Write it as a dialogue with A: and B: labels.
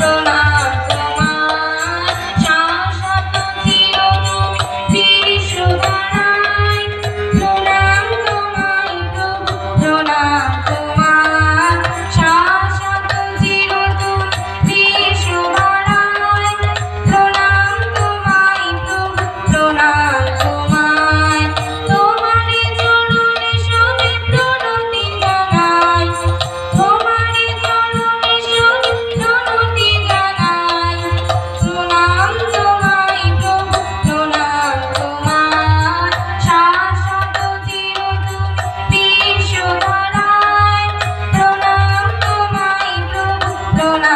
A: the ঘটনা